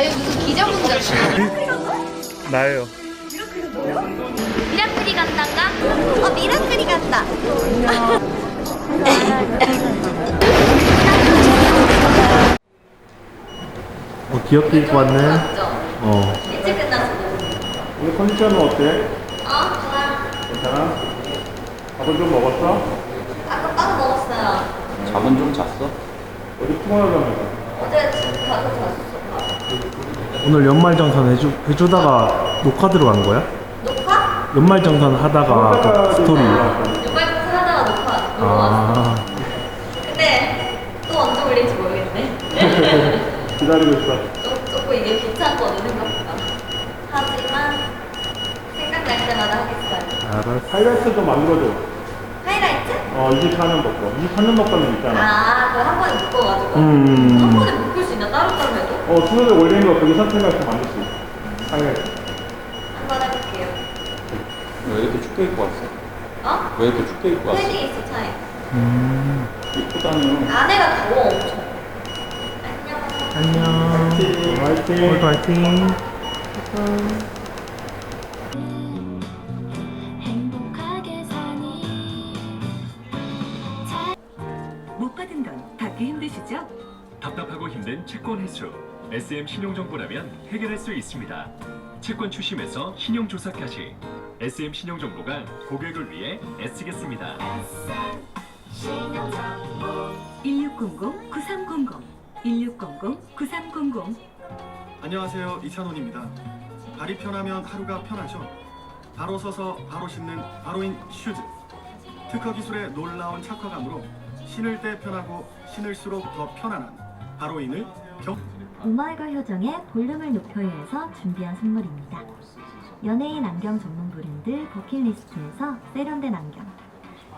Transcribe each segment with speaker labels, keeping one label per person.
Speaker 1: 아니 무슨 기저문자지
Speaker 2: 나예요.
Speaker 1: 미라클이 간단가? 어 미라클이 간다
Speaker 2: 어, 귀엽게 입고 왔네.
Speaker 1: 맞죠?
Speaker 2: 어.
Speaker 1: 일찍 끝났어
Speaker 2: 오늘 컨디션은 어때?
Speaker 1: 어? 좋아
Speaker 2: 괜찮아? 밥은 좀 먹었어?
Speaker 1: 아까 빵 먹었어요
Speaker 3: 잠은 좀 잤어?
Speaker 2: 어디 풍화하자면서.
Speaker 1: 어제 집 가서 잤어
Speaker 2: 오늘 연말정산 해주, 해주다가 녹화 들어간 거야?
Speaker 1: 녹화?
Speaker 2: 연말정산 하다가 그 스토리.
Speaker 1: 연말부터 하다가 녹화 녹화 왔어
Speaker 2: 아.
Speaker 1: 근데 또 언제 올릴지 모르겠네
Speaker 2: 기다리고 있어.
Speaker 1: 조, 조금 이게 귀찮거든 생각보다 하지만 생각날 때마다 하겠어요
Speaker 2: 알았어. 하이라이트 좀 만들어줘.
Speaker 1: 하이라이트?
Speaker 2: 어, 24년 먹고. 24년 먹고는 있잖아.
Speaker 1: 아 그거 한 번에 묶어가지고
Speaker 2: 음.
Speaker 1: 한 번에 있나? 따로따로 해도?
Speaker 2: 어, 수능에 올리는 거 거기 선택해서 만들 수 있어. 하이라이트.
Speaker 1: 한번 해볼게요
Speaker 3: 왜 이렇게 춥게 입고 왔어?
Speaker 1: 어?
Speaker 3: 왜 이렇게 춥게 입고 왔어?
Speaker 1: 패딩 있어 차에
Speaker 2: 음.
Speaker 3: 다녀.
Speaker 1: 안에가 더워 엄청 안녕
Speaker 2: 안녕. 화이팅. 오늘도 화이팅.
Speaker 4: 사니
Speaker 5: 못 받은 건 받기 힘드시죠?
Speaker 6: 답답하고 힘든 채권 회수. SM 신용정보라면 해결할 수 있습니다. 채권 추심에서 신용조사까지 SM 신용정보가 고객을 위해 애쓰겠습니다.
Speaker 5: 1600-9300 1600-9300
Speaker 7: 안녕하세요 이찬원입니다. 발이 편하면 하루가 편하죠. 바로 서서 바로 신는 바로인 슈즈. 특허 기술의 놀라운 착화감으로 신을 때 편하고 신을수록 더 편안한 바로 인을 경.
Speaker 4: 오마이걸 효정의 볼륨을 높여요에서 준비한 선물입니다. 연예인 안경 전문 브랜드 버킷리스트에서 세련된 안경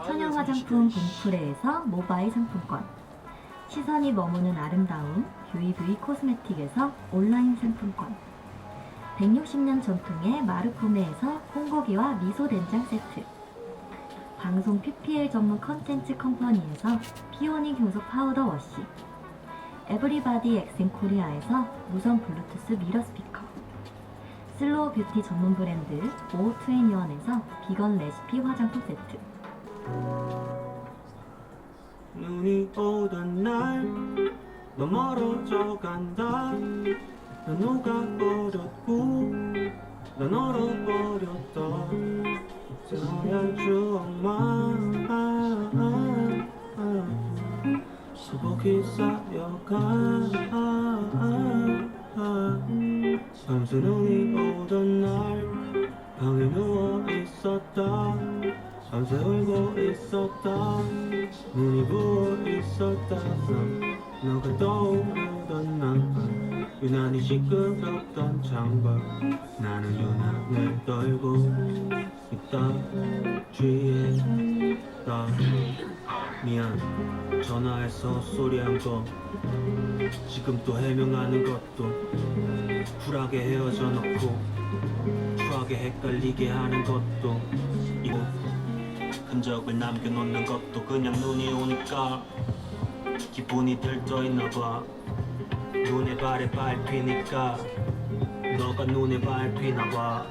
Speaker 4: 천연 화장품 봉프레에서 모바일 상품권 시선이 머무는 아름다움 UEV 코스메틱에서 온라인 상품권 160년 전통의 마르코메에서 콩고기와 미소 된장 세트 방송 PPL 전문 컨텐츠 컴퍼니에서 피오닉 효소 파우더 워시 에브리바디 엑센 코리아에서 무선 블루투스 미러 스피커. 슬로우 뷰티 전문 브랜드 오투애니원에서 비건 레시피 화장품 세트.
Speaker 8: 눈이 오던 날너 멀어져 간다. 난 녹아버렸고 난 얼어버렸던 하얀 추억만 수복이 쌓여가. 밤새 눈이 오던 날 방에 누워 있었다. 밤새 울고 있었다. 눈이 부어 있었다. 너가 떠오르던 날 유난히 시끄럽던 창밖. 나는 유난을 떨고 있다. 취했다 미안. 전화해서 소리한 거. 지금 또 해명하는 것도 쿨하게 헤어져 놓고 추하게 헷갈리게 하는 것도 이거 흔적을 남겨놓는 것도 그냥 눈이 오니까 기분이 들떠있나 봐. 눈에 발에 밟히니까 너가 눈에 밟히나 봐.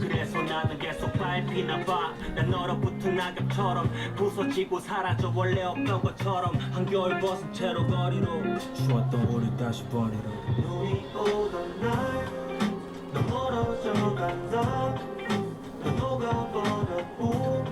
Speaker 8: 그래서 나는 계속 밟히나 봐난 얼어붙은 낙엽처럼 부서지고 사라져 원래 없던 것처럼 한겨울 벗은 채로 거리로 추웠던 우리 다시 버리러. 눈이 오던 날너 멀어져 간다. 너 녹아버렸고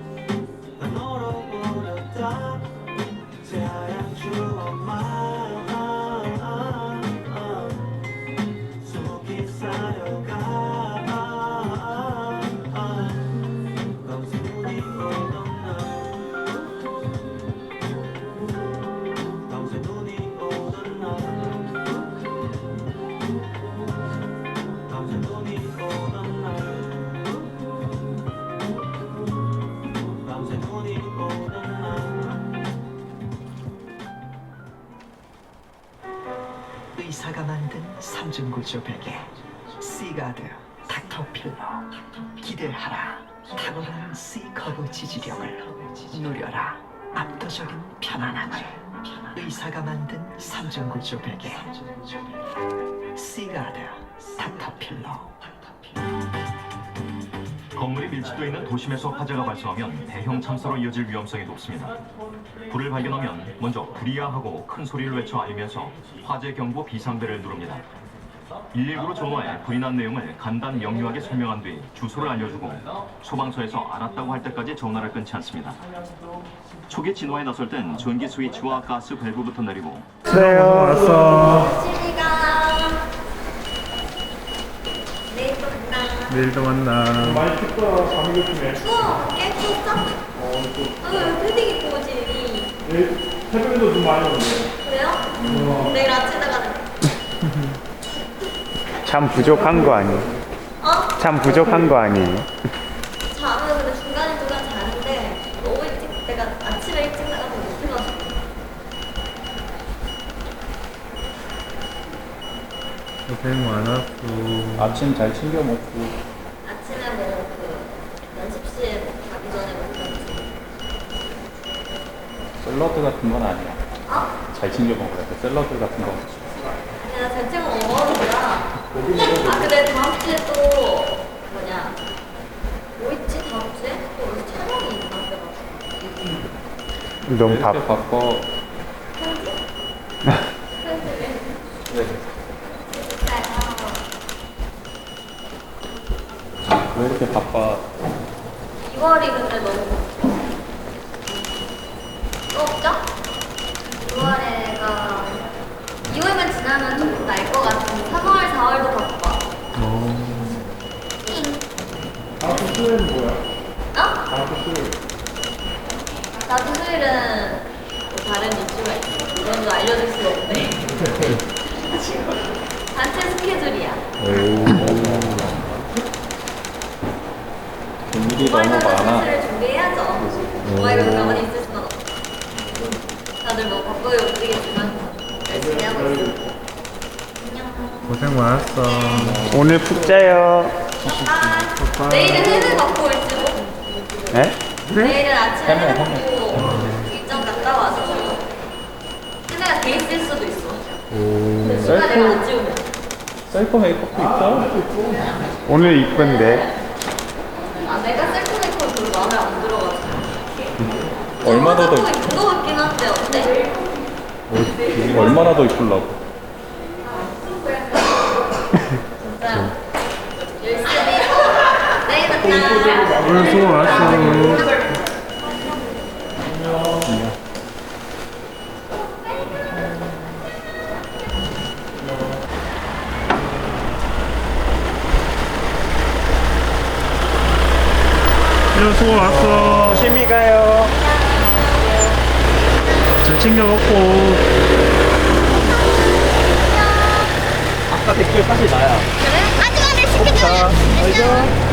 Speaker 9: 삼중구조 베개 C가드 닥터필러 기대하라 탁월한 C커브 지지력을 누려라 압도적인 편안함을 의사가 만든 삼중구조 베개 C가드 닥터필러.
Speaker 6: 건물이 밀집되어 있는 도심에서 화재가 발생하면 대형 참사로 이어질 위험성이 높습니다. 불을 발견하면 먼저 불이야 하고 큰 소리를 외쳐 알리면서 화재 경보 비상벨을 누릅니다. 119로 전화해 불이 난 내용을 간단 명료하게 설명한 뒤 주소를 알려주고 소방서에서 알았다고 할 때까지 전화를 끊지 않습니다. 초기 진화에 나설 땐 전기 스위치와 가스 밸브부터 내리고
Speaker 2: 그래요. 왔어.
Speaker 1: 시리가 내일 또 만나.
Speaker 2: 내일도 만나. 많이 춥더라. 밤이 급히네.
Speaker 1: 추워. 깨 추웠어? 응, 패딩 입고 오지.
Speaker 2: 내일 새벽에도 눈 많이 오네.
Speaker 1: 그래요? 내일 아침에 가는.
Speaker 10: 잠 부족한 거 아니에요?
Speaker 1: 어?
Speaker 10: 잠 부족한 거 아니에요?
Speaker 1: 잠은 근데 중간에 중간 자는데 너무 일찍 내가 아침에 일찍 나가서 못 해가지고.
Speaker 2: 고생 많았어.
Speaker 3: 아침 잘 챙겨 먹고
Speaker 1: 아침에 뭐그 연습실 뭐 가기 전에 먹던지.
Speaker 3: 샐러드 같은 건 아니야.
Speaker 1: 어?
Speaker 3: 잘 챙겨 먹어야 돼. 샐러드 같은 거.
Speaker 1: 아니야 잘 챙겨? 아 근데 다음 주에 또 뭐냐 뭐 있지 다음 주에? 또 어디 촬영이 있나 그래가지고
Speaker 10: 너무
Speaker 3: 왜
Speaker 10: 바,
Speaker 3: 이렇게?
Speaker 1: 편집에
Speaker 3: 왜,
Speaker 1: 네,
Speaker 3: 왜 이렇게 바빠?
Speaker 1: 2월이 근데 너무 또 없죠? 2월에가 2월만 지나면 좀
Speaker 2: 수요일은 뭐야?
Speaker 1: 어?
Speaker 2: 다음 주 수요일.
Speaker 1: 나도 수요일은 뭐 다른 이슈가 있어 이건 거 알려줄 수가 없네 지금 단체 스케줄이야
Speaker 3: 일이 너무 많아.
Speaker 1: 스케줄을 준비해야죠 이거 가만히 있을 수는 없어 다들 뭐 바쁘게 움직이지만 열심히 하고 있어 안녕
Speaker 2: 고생 많았어.
Speaker 10: 오늘 푹 자요.
Speaker 1: 아, 내일은 해외 갖고 올지도
Speaker 10: 네?
Speaker 1: 내일은 아침에 해외 갖고 일정 갔다 와서 해외가 돼 있을 수도 있어 근데 시간을
Speaker 3: 셀프,
Speaker 1: 안 지우면
Speaker 3: 셀프 메이크업도 있다?
Speaker 10: 오늘 이쁜데.
Speaker 1: 아 내가 셀프 메이크업 별로 마음에 안 들어가지고
Speaker 3: 얼마나 더,
Speaker 1: 좀 이쁜 거 같긴 한데 어때?
Speaker 3: 얼마나 더 이쁠라고?
Speaker 1: 진짜 열심히 내일 만나
Speaker 2: 오늘 수고 많았어. 야, 수고 많았어.
Speaker 10: 조심히 가요.
Speaker 2: 잘 챙겨 먹고.
Speaker 10: 아까 댓글 사실 나야.
Speaker 1: 아직은 시켜줘